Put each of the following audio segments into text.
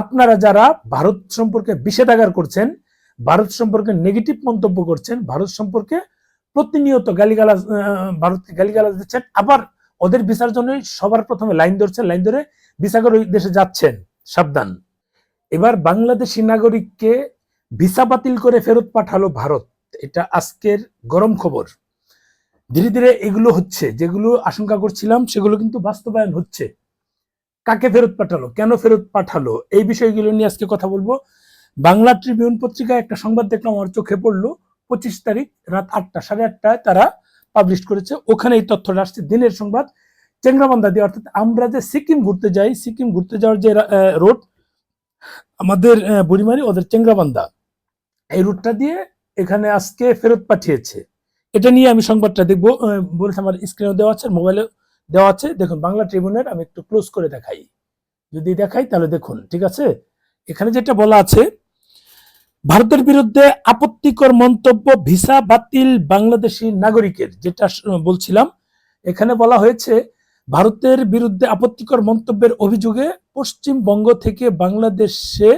আপনারা যারা ভারত সম্পর্কে বিষেধাগার করছেন, ভারত সম্পর্কে নেগেটিভ মন্তব্য করছেন, ভারত সম্পর্কে প্রতিনিয়ত গালিগালাজ ভারতকে গালিগালাজ দিচ্ছেন, আবার ওদের ভিসার জন্য সবার প্রথমে লাইন ধরছেন, লাইন ধরে করে ওই দেশে যাচ্ছেন। সাবধান। এবার বাংলাদেশি নাগরিককে ভিসা বাতিল করে ফেরত পাঠালো ভারত। এটা আজকের গরম খবর। ধীরে ধীরে এগুলো হচ্ছে, যেগুলো আশঙ্কা করছিলাম, সেগুলো কিন্তু বাস্তবায়ন হচ্ছে। কাকে ফেরত পাঠালো? কেন ফেরত পাঠালো? এই বিষয়গুলো নিয়ে আজকে কথা বলব। বাংলা ট্রিবিউন পত্রিকায় একটা সংবাদ দেখলাম, আমার চোখে পড়ল। পঁচিশ তারিখ রাত আটটা, সাড়ে আটটায় তারা পাবলিশ করেছে। ওখানে এই তথ্যটা আসছে, দিনের সংবাদ। চেংরাবান্ধা দিয়ে, অর্থাৎ আমরা যে সিকিম ঘুরতে যাই, সিকিম ঘুরতে যাওয়ার যে রোড আমাদের বুড়িমারি, ওদের চেংরাবান্ধা এই রুটটা দিয়ে এখানে আজকে ফেরত পাঠিয়েছে। এটা নিয়ে আমি সংবাদটা দেখব। বলেছে আমার স্ক্রিনে দেওয়া আছে মোবাইলে দেওয়া আছে। দেখুন, বাংলা ট্রিবিউনের আমি একটু ক্লোজ করে দেখাই। যদি দেখাই তাহলে দেখুন, ঠিক আছে? এখানে যেটা বলা আছে, ভারতের বিরুদ্ধে আপত্তিকর মন্তব্য, ভিসা বাতিল বাংলাদেশি নাগরিকের, যেটা বলছিলাম, এখানে বলা হয়েছে, ভারতের বিরুদ্ধে আপত্তিকর মন্তব্যের অভিযোগে পশ্চিমবঙ্গ থেকে বাংলাদেশে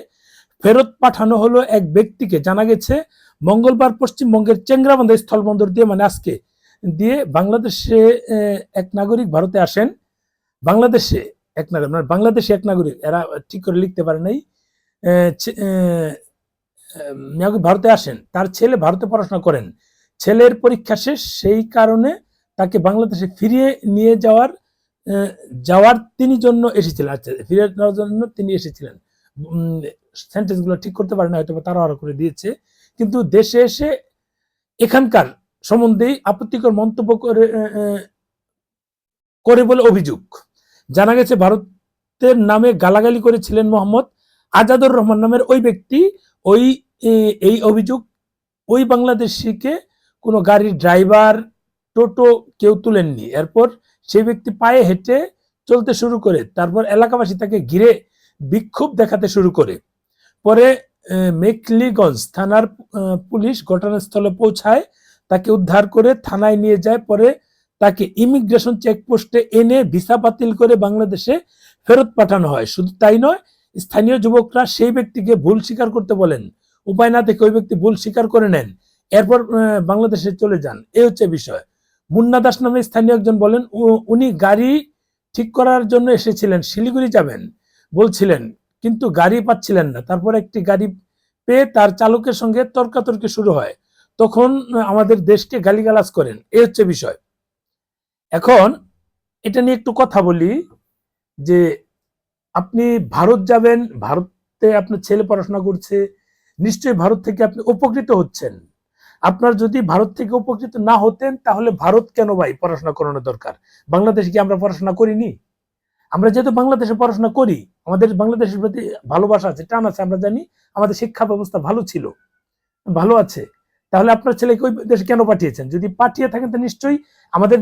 ফেরত পাঠানো হলো এক ব্যক্তিকে। জানা গেছে, মঙ্গলবার পশ্চিমবঙ্গের চেংরাবান্ধা স্থলবন্দর দিয়ে মানে আজকে দিয়ে বাংলাদেশে এক নাগরিক ভারতে আসেন। বাংলাদেশে এক নাগরিক মানে বাংলাদেশে এক নাগরিক, এরা ঠিক করে লিখতে পারে নাই। ভারতে আসেন, তার ছেলে ভারতে পড়াশোনা করেন। ছেলের পরীক্ষা শেষ, সেই কারণে তাকে বাংলাদেশে ফিরিয়ে নিয়ে যাওয়ার যাওয়ার তিনি জন্য এসেছিলেন। আচ্ছা ফিরে নেওয়ার জন্য তিনি এসেছিলেন। সেন্টেন্সগুলো ঠিক করতে পারে না হয়তো তাড়াহুড়ো করে দিয়েছে। কিন্তু দেশে এসে এখানকার সম্বন্ধেই আপত্তিকর মন্তব্য করে করে বলে অভিযোগ। জানা গেছে, ভারতের নামে গালাগালি করেছিলেন মোহাম্মদ আজাদুর রহমান নামের ওই ব্যক্তি। ওই এই অভিযোগ, ওই বাংলাদেশিকে কোনো গাড়ির ড্রাইভার টোটো কেউ তুলেননি। এরপর সেই ব্যক্তি পায়ে হেঁটে চলতে শুরু করে, তারপর এলাকাবাসী তাকে ঘিরে বিক্ষোভ দেখাতে শুরু করে। পরে মেকলিগঞ্জ থানার পুলিশ ঘটনাস্থলে পৌঁছায়। তাকে উদ্ধার করে থানায় নিয়ে যায়। পরে তাকে ইমিগ্রেশন চেকপোস্টে এনে ভিসা বাতিল করে বাংলাদেশে ফেরত পাঠানো হয়। শুধু তাই নয়, স্থানীয় যুবকরা সেই ব্যক্তিকে ভুল স্বীকার করতে বলেন। উপায় না থেকে ওই ব্যক্তি ভুল স্বীকার করে নেন। এরপর বাংলাদেশে চলে যান। এই হচ্ছে বিষয়। মুন্না দাস নামে স্থানীয় একজন বলেন উনি গাড়ি ঠিক করার জন্য এসেছিলেন, শিলিগুড়ি যাবেন। বলছিলেন, কিন্তু গাড়ি পাচ্ছিলেন না। তারপর একটি গাড়ি পেয়ে তার চালকের সঙ্গে তর্কাতর্কি শুরু হয়। তখন আমাদের দেশকে গালিগালাজ করেন। এই হচ্ছে বিষয়। এখন এটা নিয়ে একটু কথা বলি যে আপনি ভারত যাবেন, ভারতে আপনার ছেলে পড়াশোনা করছে, নিশ্চয়ই ভারত থেকে আপনি উপকৃত হচ্ছেন। আপনার যদি ভারত থেকে উপকৃত না হতেন, তাহলে ভারত কেন ভাই পড়াশোনা করানো দরকার? বাংলাদেশে কি আমরা পড়াশোনা করিনি? আমরা যেহেতু বাংলাদেশে পড়াশোনা করি, আমাদের বাংলাদেশের প্রতি ভালোবাসা আছে, টান আছে, আমরা জানি, আমাদের শিক্ষা ব্যবস্থা ভালো ছিল, ভালো আছে। তাহলে আপনার ছেলেকে ওই দেশে কেন পাঠিয়েছেন? যদি পাঠিয়ে থাকেন তো নিশ্চয়ই আমাদের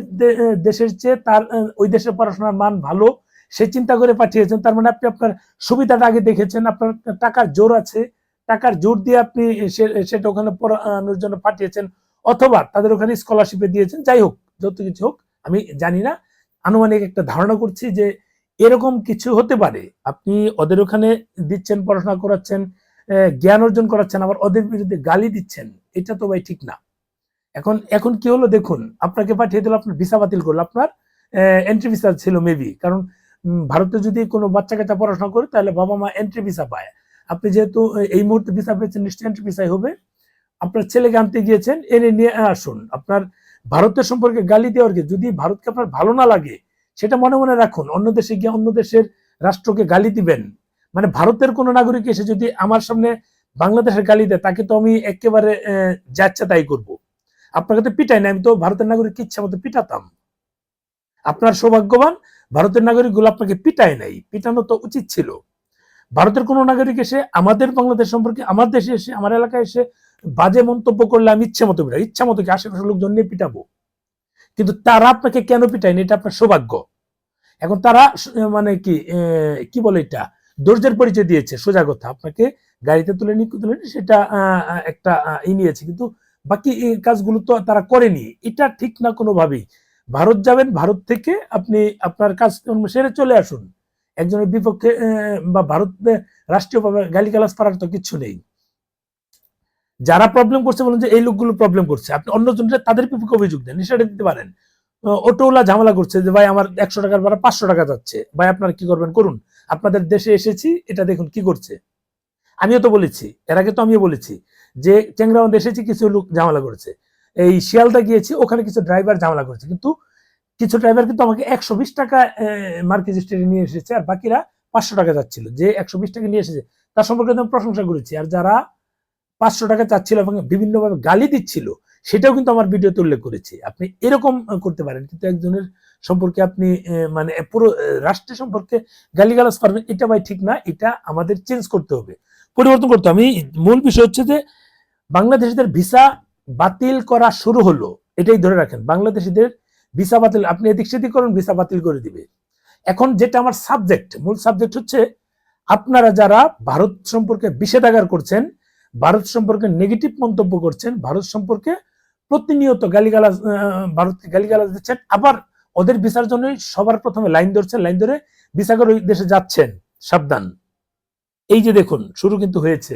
দেশের চেয়ে তার ওই দেশের পড়াশোনার মান ভালো, সে চিন্তা করে পাঠিয়েছেন। তার মানে আপনি আপনার সুবিধাটা আগে দেখেছেন, আপনার টাকার জোর আছে, টাকার জোর দিয়ে আপনি সেটা ওখানে পড়ানোর জন্য পাঠিয়েছেন, অথবা তাদের ওখানে স্কলারশিপে দিয়েছেন, যাই হোক, যত কিছু হোক, আমি জানি না। আনুমানিক একটা ধারণা করছি যে এরকম কিছু হতে পারে। আপনি ওদের ওখানে দিচ্ছেন, পড়াশোনা করাচ্ছেন জ্ঞান অর্জন করাচ্ছেন, আবার ওদের বিরুদ্ধে গালি দিচ্ছেন। এটা তো ভাই ঠিক না। এখন এখন কি হলো দেখুন, আপনাকে পাঠিয়ে দিল, আপনার ভিসা বাতিল করল, আপনার এন্ট্রি ভিসা ছিল মেবি কারণ ভারতে যদি কোনো বাচ্চা কাচ্চা পড়াশোনা করে, তাহলে বাবা মা এন্ট্রি ভিসা পায়। আপনি যেহেতু এই মুহূর্তে ভিসা পেয়েছেন, নিশ্চয়ই এন্ট্রি ভিসাই হবে। আপনার ছেলেকে আনতে গিয়েছেন, এনে নিয়ে আসুন। আপনার ভারতের সম্পর্কে গালি দেওয়ার কি যদি ভারতকে আপনার ভালো না লাগে, সেটা মনে মনে রাখুন। অন্য দেশে গিয়ে অন্য দেশের রাষ্ট্রকে গালি দিবেন। মানে ভারতের কোন নাগরিক এসে যদি আমার সামনে বাংলাদেশের গালি দেয় তাকে তো আমি একেবারে যাচ্ছে তাই করব। আপনাকে তো পিটাই না, আমি তো ভারতের নাগরিক ইচ্ছা মতো পিটাতাম। আপনার সৌভাগ্যবান, ভারতের নাগরিকগুলো আপনাকে পিটায় নাই। পিটানো তো উচিত ছিল। ভারতের কোন নাগরিক এসে আমাদের বাংলাদেশ সম্পর্কে, আমার দেশে এসে, আমার এলাকায় এসে বাজে মন্তব্য করলে আমি ইচ্ছা মতো পিটাই ইচ্ছা মতো কি আশেপাশের লোকজন নিয়ে পিটাবো? কিন্তু তারা আপনাকে কেন পিটায়নি এটা আপনার সৌভাগ্য। এখন তারা মানে কি কি বলে এটা? ধৈর্যের পরিচয় দিয়েছে, সোজা কথা। আপনাকে গাড়িতে তুলে নিয়ে তুলে নিয়ে সেটা একটা ই নিয়েছে। কিন্তু বাকি এই কাজগুলো তো তারা করেনি। এটা ঠিক না কোনোভাবেই। ভারত যাবেন, ভারত থেকে আপনি আপনার কাজ সেরে চলে আসুন। একজনের বিপক্ষে বা ভারতে রাষ্ট্রীয়ভাবে গালিগালাজ করার তো কিছু নেই। যারা প্রবলেম করছে বলেন যে, এই লোকগুলো প্রবলেম করছে। আপনি অন্যজনের তাদের বিপক্ষে অভিযোগ দেন, সেটা দিতে পারেন। অটোওয়ালা ঝামেলা করছে যে, ভাই, আমার একশো টাকার ভাড়া পাঁচশো টাকা যাচ্ছে। ভাই, আপনারা কি করবেন? করুন। আপনাদের দেশে এসেছি, এটা দেখুন কি করছে। আমিও তো বলেছি, এর আগে তো আমিও বলেছি যে চ্যাংরাবান্ধ এসেছি কিছু লোক ঝামেলা করেছে, এই শিয়ালদা গিয়েছি, ওখানে কিছু ড্রাইভার ঝামেলা করেছে, কিন্তু কিছু ড্রাইভার কিন্তু আমাকে একশো বিশ টাকা মার্কেট স্টেটে নিয়ে এসেছে আর বাকিরা পাঁচশো টাকা যাচ্ছিল, যে একশো বিশ টাকা নিয়ে এসেছে, তার সম্পর্কে আমি প্রশংসা করেছি। আর যারা পাঁচশো টাকা চাচ্ছিল এবং বিভিন্নভাবে গালি দিচ্ছিল, সেটাও কিন্তু আমার ভিডিওতে উল্লেখ করেছি। আপনি এরকম করতে পারেন, কিন্তু একজনের সম্পর্কে আপনি মানে পুরো রাষ্ট্রের সম্পর্কে গালিগালাজ পারবেন এটা ভাই ঠিক না, এটা আমাদের চেঞ্জ করতে হবে। পরিবর্তন করতে। আমি মূল বিষয় হচ্ছে যে বাংলাদেশিদের ভিসা বাতিল করা শুরু হলো। এটাই ধরে রাখেন, বাংলাদেশিদের ভিসা বাতিল, আপনি এদিক সেদিক করুন, ভিসা বাতিল করে দিবে। এখন যেটা আমার সাবজেক্ট মূল সাবজেক্ট হচ্ছে আপনারা যারা ভারত সম্পর্কে বিষেধাগার করছেন, ভারত সম্পর্কে নেগেটিভ মন্তব্য করছেন, ভারত সম্পর্কে প্রতিনিয়ত গালিগালাজ ভারতকে গালিগালাজ দিচ্ছেন, আবার ওদের ভিসার জন্য সবার প্রথমে লাইন ধরছেন, লাইন ধরে ভিসা করে ওই দেশে যাচ্ছেন। সাবধান। এই যে দেখুন, শুরু কিন্তু হয়েছে।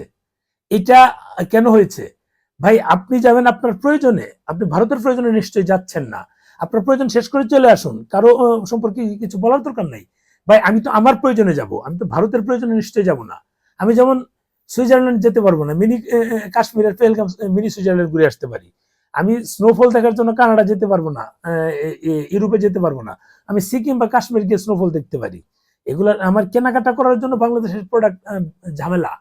এটা কেন হয়েছে? ভাই, আপনি যাবেন আপনার প্রয়োজনে। আপনি ভারতের প্রয়োজনে নিশ্চয়ই যাচ্ছেন না। আপনার প্রয়োজন শেষ করে চলে আসুন। কারও সম্পর্কে কিছু বলার দরকার নাই। ভাই, আমি তো আমার প্রয়োজনে যাব। আমি তো ভারতের প্রয়োজনে নিশ্চয়ই যাব না। আমি যেমন সুইজারল্যান্ড যেতে পারব না, মিনি কাশ্মীরের পেলগাম মিনি সুইজারল্যান্ড ঘুরে আসতে পারি। আমি স্নোফল দেখার জন্য কানাডা যেতে পারব না ইউরোপে যেতে পারব না। আমি সিকিম বা কাশ্মীর গিয়ে স্নোফল দেখতে পারি। এগুলা আমার কেনাকাটা করার জন্য বাংলাদেশের প্রোডাক্ট ঝামেলা।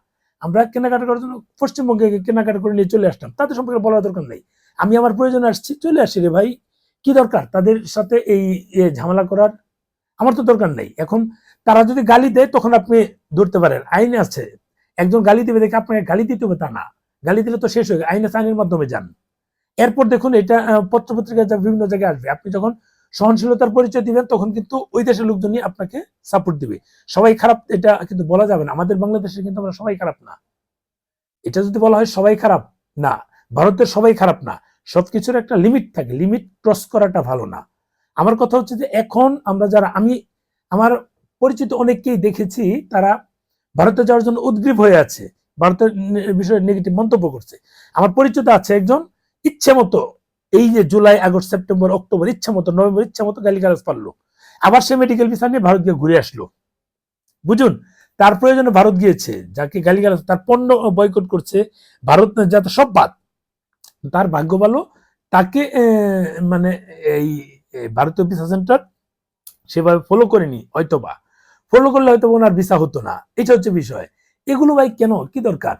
আমরা কেনাকাটা করার জন্য পশ্চিমবঙ্গে কেনাকাটা করে নিয়ে চলে আসতাম। তাদের সম্পর্কে বলার দরকার নেই। আমি আমার প্রয়োজনে আসছি, চলে আসি রে ভাই। কি দরকার? তাদের সাথে এই ঝামেলা করার আমার তো দরকার নেই। এখন তারা যদি গালি দেয়, তখন আপনি ধরতে পারেন। আইন আছে। একজন গালি দেবে, দেখে আপনাকে গালি দিতে হবে তা না। গালি দিলে তো শেষ হয়ে। আইন আছে আইনের মাধ্যমে যান। এরপর দেখুন এটা পত্রপত্রিকা বিভিন্ন জায়গায় আসবে। আপনি যখন সহনশীলতার পরিচয় দিবেন, তখন কিন্তু ওই দেশের লোকজনই আপনাকে সাপোর্ট দিবে। সবাই খারাপ, এটা কিন্তু বলা যাবে না। আমাদের বাংলাদেশে কিন্তু আমরা সবাই খারাপ না। এটা যদি বলা হয় সবাই খারাপ, না। ভারতের সবাই খারাপ না। সবকিছুর একটা লিমিট থাকে। লিমিট ক্রস করাটা ভালো না। আমার কথা হচ্ছে যে এখন আমরা যারা, আমি, আমার পরিচিত অনেককেই দেখেছি, তারা ভারতে যাওয়ার জন্য উদ্গ্রীব হয়ে আছে। ভারতের বিষয়ে নেগেটিভ মন্তব্য করছে। আমার পরিচিত আছে একজন ইচ্ছে মতো এই যে জুলাই, আগস্ট, সেপ্টেম্বর, অক্টোবর, ইচ্ছা মতো নভেম্বর, ইচ্ছা মতো গালিগালাজ পারল। আবার সে মেডিকেল ভিসা নিয়ে ভারত গিয়ে ঘুরে আসলো। বুঝুন, তার প্রয়োজনে ভারত গিয়েছে, যাকে গালিগালাজ, তার পণ্য বয়কট করছে, ভারত যাতে সব বাদ। তার ভাগ্য ভালো, তাকে মানে এই ভারতীয় ভিসা সেন্টার সেভাবে ফলো করেনি, হয়তোবা। ফলো করলে হয়তো ওনার ভিসা হতো না। এটা হচ্ছে বিষয়। এগুলো ভাই কেন? কি দরকার?